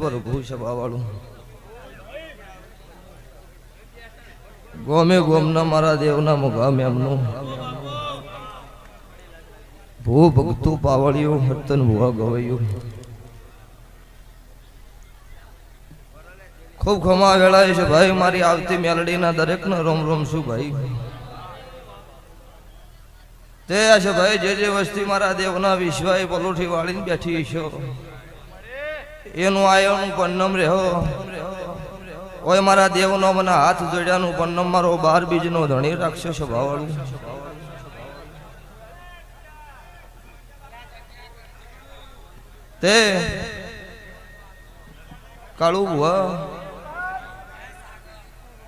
પ્રભુ સભા વાળું ગોમે ગોમના મારા દેવના મુગામ એમનું. ભૂ ભક્તું પાવળિયું હતન ભૂવા ગવૈયું ખૂબ ખમા વેળાય છે ભાઈ, મારી આવતી મેલડીના દરેકનો રોમ રોમ શું ભાઈ. તે છે ભાઈ, જે જે વસ્તી મારા દેવના વિશ્વાય પલોઠી વાળીને બેઠી છો. એનું આયોનું પન્નમ રહ્યો ઓય મારા દેવનો મને હાથ જોડ્યાનું પન્નમ મારો બાર બીજનો ધણી રાખશે સ્વભાવવાળું તે કાળું ભુવા.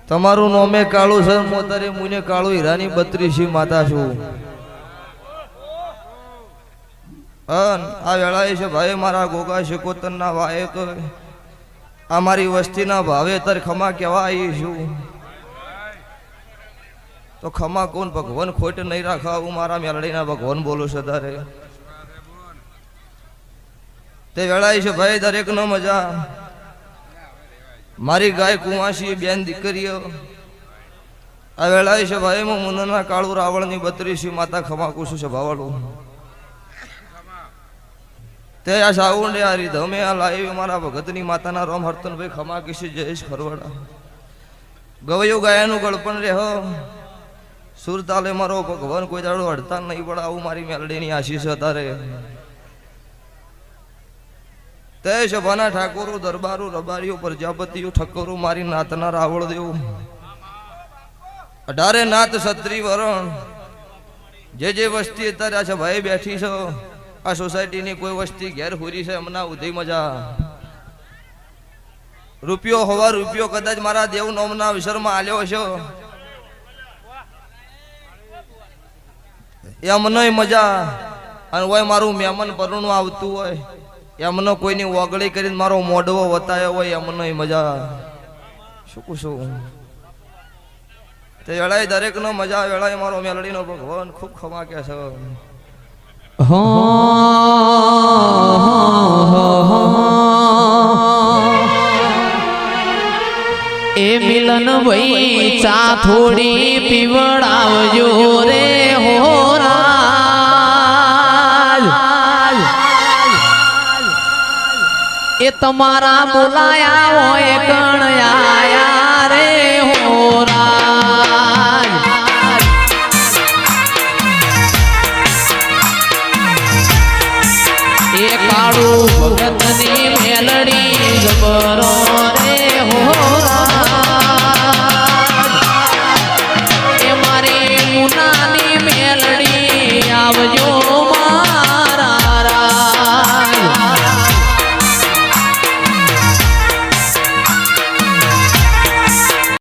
તમારું નોમે કાળું છે મોતરે મુને કાળું હીરાની બત્રીસી માતા છું. અન આ વેળાએ છે ભાઈ મારા ગોગા શિકોતરના વાએ તો આ મારી વસ્તીના ભાવે તર ખમા કેવા આવી છું. તો ખમા કોણ? ભગવાન ખોટ નહીં રાખા હું મારા મેલડીના ભગવાન બોલું છું તારે. તે વેળાએ છે ભાઈ દરેક ન મજા. મારી ગાય કુંવાસી બેન દીકરીઓ. આ વેળાએ છે ભાઈ હું મુનના કાળુ રાવણની બત્રીસી માતા ખમા કુશું છે ભાવાળું. તે આ સાઉન્ડ આ લાઈવ મારા ભગતની માતાના રોમ હર્તનભાઈ ખમા કિશી જયેશ ખરવાડા. ગવયું ગાયાનું ગળપણ રહ્યો સુર તાલે મારો ભગવાન કોઈ દાડો હડતાલ નહીં પડે આવું મારી મેલડીની આશીષ તારે તે સભાના ઠાકોરો, દરબારો, રબારીઓ, પ્રજાપતિઓ, ઠક્કરો, મારી નાતના રાવળ દેવ અઢારે નાત સત્રી વરણ. જે જે વસ્તી અત્યારે આ છે ભાઈ બેઠી છો આ સોસાયટીની કોઈ વસ્તી ઘેર હુરી છે હમણાં ઉધી મજા. રૂપિયો હોવા રૂપિયો કદાચ મારા દેવ નોમના વિસરમાં આલ્યો છો એમને મજા. અને હોય મારું મહેમાન પરણું આવતું હોય એમનો કોઈની ઓગળી કરીને મારો મોઢવો વતાયો હોય એમને મજા. શું કુશું તે વેળાએ દરેકનો મજા, વેળાએ મારો મેલડીનો ભગવાન ખૂબ ખમા કે છે. એ મિલન ભાઈ ચા થોડી પીવડાવજો રે હોરાજ એ તમારા બોલાયા હોય કણ